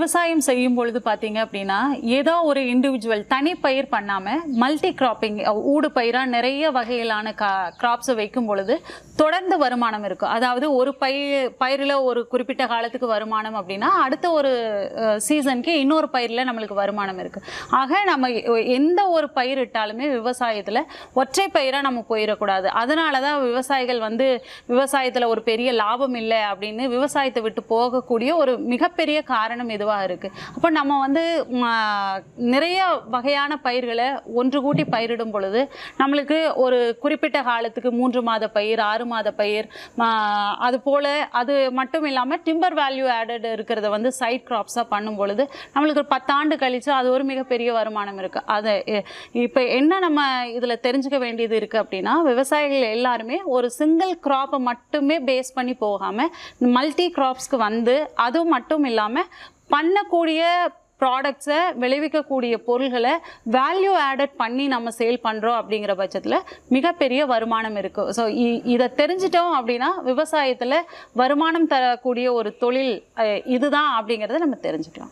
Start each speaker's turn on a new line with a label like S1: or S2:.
S1: விவசாயம் செய்யும் பொழுது பார்த்தீங்க அப்படின்னா ஏதோ ஒரு இண்டிவிஜுவல் தனி பயிர் பண்ணாமல் மல்டி கிராப்பிங் ஊடு பயிராக நிறைய வகையிலான கா கிராப்ஸை வைக்கும் பொழுது தொடர்ந்து வருமானம் இருக்கும் அதாவது ஒரு பயிர் பயிரில் ஒரு குறிப்பிட்ட காலத்துக்கு வருமானம் அப்படின்னா அடுத்த ஒரு சீசனுக்கு இன்னொரு பயிரில் நம்மளுக்கு வருமானம் இருக்குது ஆக நம்ம எந்த ஒரு பயிர் இட்டாலுமே விவசாயத்தில் ஒற்றை பயிராக நம்ம போயிடக்கூடாது அதனால தான் விவசாயிகள் வந்து விவசாயத்தில் ஒரு பெரிய லாபம் இல்லை அப்படின்னு விவசாயத்தை விட்டு போகக்கூடிய ஒரு மிகப்பெரிய காரணம் இதுவாக இருக்குது அப்போ நம்ம வந்து நிறைய வகையான பயிர்களை ஒன்று கூட்டி பயிரிடும் பொழுது நம்மளுக்கு ஒரு குறிப்பிட்ட காலத்துக்கு மூன்று மாத பயிர் ஆறு மாத பயிர் அது போல் அது மட்டும் இல்லாமல் டிம்பர் வேல்யூ ஆடட் இருக்கிறத வந்து சைட் கிராப்ஸாக பண்ணும் பொழுது நம்மளுக்கு ஒரு பத்தாண்டு கழிச்சு அது ஒரு மிகப்பெரிய வருமானம் இருக்குது அதை இப்போ என்ன நம்ம இதில் தெரிஞ்சுக்க வேண்டியது இருக்குது அப்படின்னா விவசாயிகள் எல்லாருமே ஒரு சிங்கிள் கிராப்பை மட்டுமே பேஸ் பண்ணி போகாமல் மல்டி கிராப்ஸ்க்கு வந்து அதுவும் மட்டும் இல்லாமல் பண்ணக்கூடிய ப்ராடக்ட்ஸை விளைவிக்கக்கூடிய பொருள்களை வேல்யூ ஆடட் பண்ணி நம்ம சேல் பண்ணுறோம் அப்படிங்கிற பட்சத்தில் மிகப்பெரிய வருமானம் இருக்குது ஸோ இதை தெரிஞ்சிட்டோம் அப்படின்னா விவசாயத்தில் வருமானம் தரக்கூடிய ஒரு தொழில் இதுதான் அப்படிங்கிறத நம்ம தெரிஞ்சுக்கலாம்.